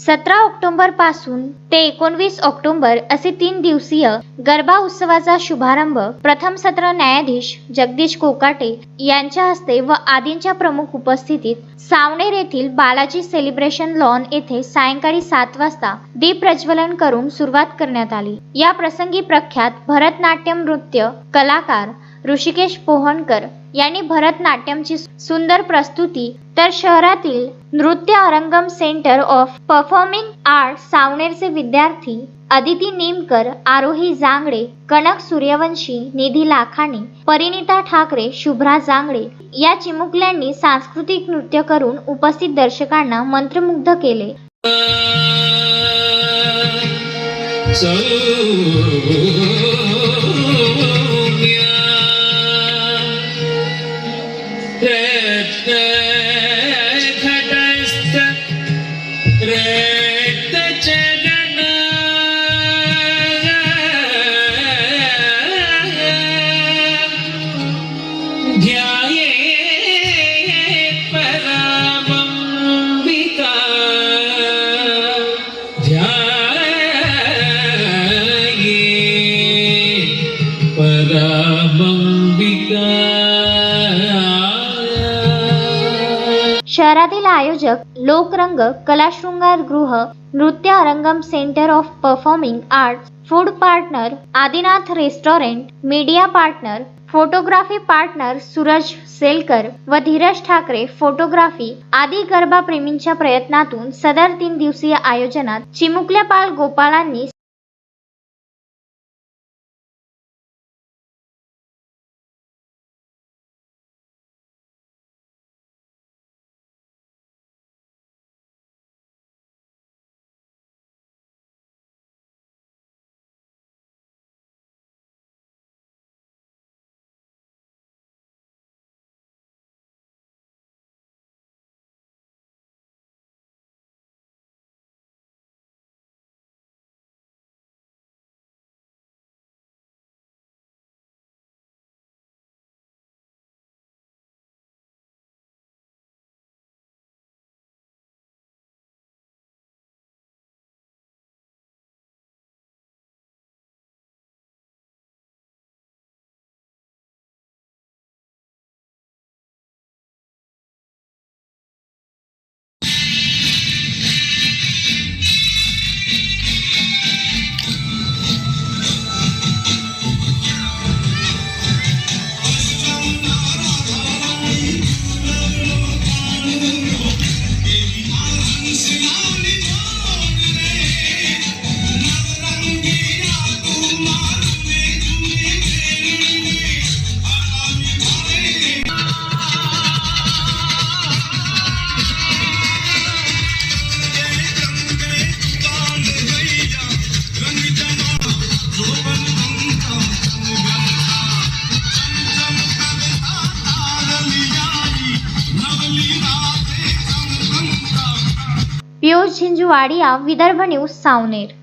सतरा ऑक्टोबरपासून ते एकोणवीस ऑक्टोबर असे तीन दिवसीय गरबा उत्सवाचा शुभारंभ प्रथम सत्र न्यायाधीश जगदीश कोकाटे यांच्या हस्ते व आदींच्या प्रमुख उपस्थितीत सावनेर येथील बालाजी सेलिब्रेशन लॉन येथे सायंकाळी सात वाजता दीप प्रज्वलन करून सुरुवात करण्यात आली. या प्रसंगी प्रख्यात भरतनाट्यम नृत्य कलाकार ऋषिकेश पोहनकर यांनी भरतनाट्यमची सुंदर प्रस्तुती तर शहरातील Nritya Arangam centre of performing art सावनेरचे विद्यार्थी अदिती नेमकर आरोही जांगडे कनक सूर्यवंशी निधी लाखाणी परिणिता ठाकरे शुभ्रा जांगडे या चिमुकल्यांनी सांस्कृतिक नृत्य करून उपस्थित दर्शकांना मंत्रमुग्ध केले. So രക്തഘടസ്ഥ രക്തചരണ ധ്യായേ പരാമംബിക ധ്യായേ പരാമ शहरातील आयोजक लोकरंग कलाशृंगार गृह Nritya Arangam centre of performing arts food partner Adinath restaurant media partner photography partner Suraj Selkar व धीरज ठाकरे फोटोग्राफी आदी गरबा प्रेमींच्या प्रयत्नातून सदर तीन दिवसीय आयोजनात चिमुकल्यापाल गोपाळांनी पियुष झिंजुवाडिया विदर्भ न्यूज सावनेर.